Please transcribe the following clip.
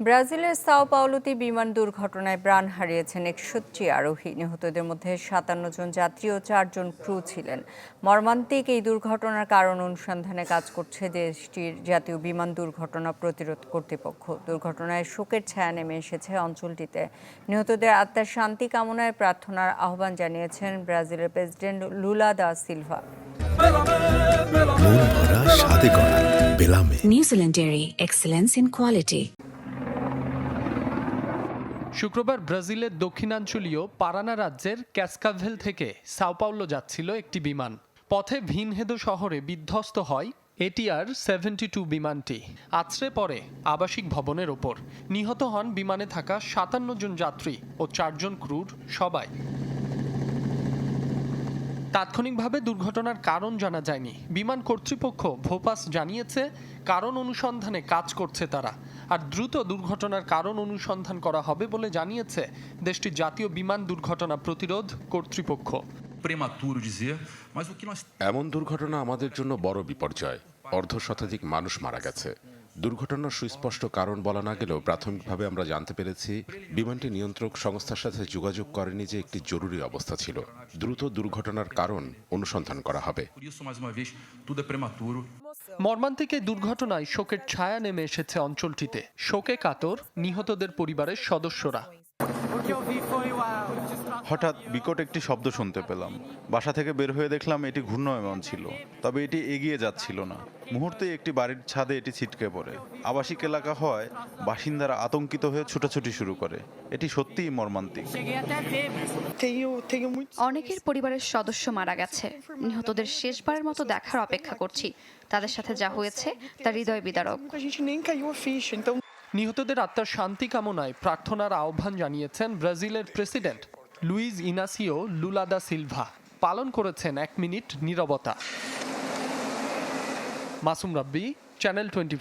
ব্রাজিলের সাও পাওলোতে বিমান দুর্ঘটনায় প্রাণ হারিয়েছেন একষট্টি আরোহী। নিহতদের মধ্যে সাতান্ন জন যাত্রী ও চারজন ক্রু ছিলেন। মর্মান্তিক এই দুর্ঘটনার কারণ অনুসন্ধানে কাজ করছে দেশটির জাতীয় বিমান দুর্ঘটনা প্রতিরোধ কর্তৃপক্ষ। দুর্ঘটনায় শোকের ছায়া নেমে এসেছে অঞ্চলটিতে। নিহতদের আত্মার শান্তি কামনায় প্রার্থনার আহ্বান জানিয়েছেন ব্রাজিলের প্রেসিডেন্ট লুলা দা সিলভা। মন এক্সেলেন্স ইন করা শুক্রবার ব্রাজিলের দক্ষিণাঞ্চলীয় পারানা রাজ্যের ক্যাসকাভেল থেকে সাওপাউলো যাচ্ছিল একটি বিমান। পথে ভিনহেদো শহরে বিধ্বস্ত হয় এটিআর সেভেন্টি টু বিমানটি। আছড়ে পড়ে আবাসিক ভবনের ওপর। নিহত হন বিমানে থাকা সাতান্ন জন যাত্রী ও চারজন ক্রুর সবাই। তাৎক্ষণিকভাবে দুর্ঘটনার কারণ জানা যায়নি। বিমান কর্তৃপক্ষ ভোপাস জানিয়েছে কারণ অনুসন্ধানে কাজ করছে তারা আর দ্রুত দুর্ঘটনার কারণ অনুসন্ধান করা হবে বলে জানিয়েছে দেশটির জাতীয় বিমান দুর্ঘটনা প্রতিরোধ কর্তৃপক্ষ। Prematuro dizer, mas o que nós এমন দুর্ঘটনা আমাদের জন্য বড় বিপর্যয়। অর্ধ শতাধিক মানুষ মারা গেছে। দুর্ঘটনার সুস্পষ্ট কারণ বলা না গেলেও প্রাথমিকভাবে আমরা জানতে পেরেছি, বিমানটি নিয়ন্ত্রক সংস্থার সাথে যোগাযোগ করেনি যে একটি জরুরি অবস্থা ছিল। দ্রুত দুর্ঘটনার কারণ অনুসন্ধান করা হবে. মর্মান্তিক দুর্ঘটনায় শোকের ছায়া নেমে এসেছে অঞ্চলটিতে। শোকে কাতর, নিহতদের পরিবারের সদস্যরা। হঠাৎ বিকট একটি শব্দ শুনতে পেলাম। বাসা থেকে বের হয়ে দেখলাম এটি ঘূর্ণায়মান ছিল, তবে এটি এগিয়ে যাচ্ছিল না। মুহূর্তে একটি বাড়ির ছাদে এটি ছিটকে পড়ে। আবাসিক এলাকা হয় বাসিন্দারা আতঙ্কিত হয়ে ছুটাছুটি শুরু করে। এটি সত্যিই মর্মান্তিক। অনেকের পরিবারের সদস্য মারা গেছে। নিহতদের শেষবারের মতো দেখার অপেক্ষা করছি। তাদের সাথে যা হয়েছে, তা হৃদয় বিদারক। নিহতদের আত্মার শান্তি কামনায় প্রার্থনার আহ্বান জানিয়েছেন ব্রাজিলের president Luiz Inacio Lula da Silva. পালন করেছেন এক মিনিট নীরবতা। মাসুম রাব্বি, চ্যানেল টোয়েন্টি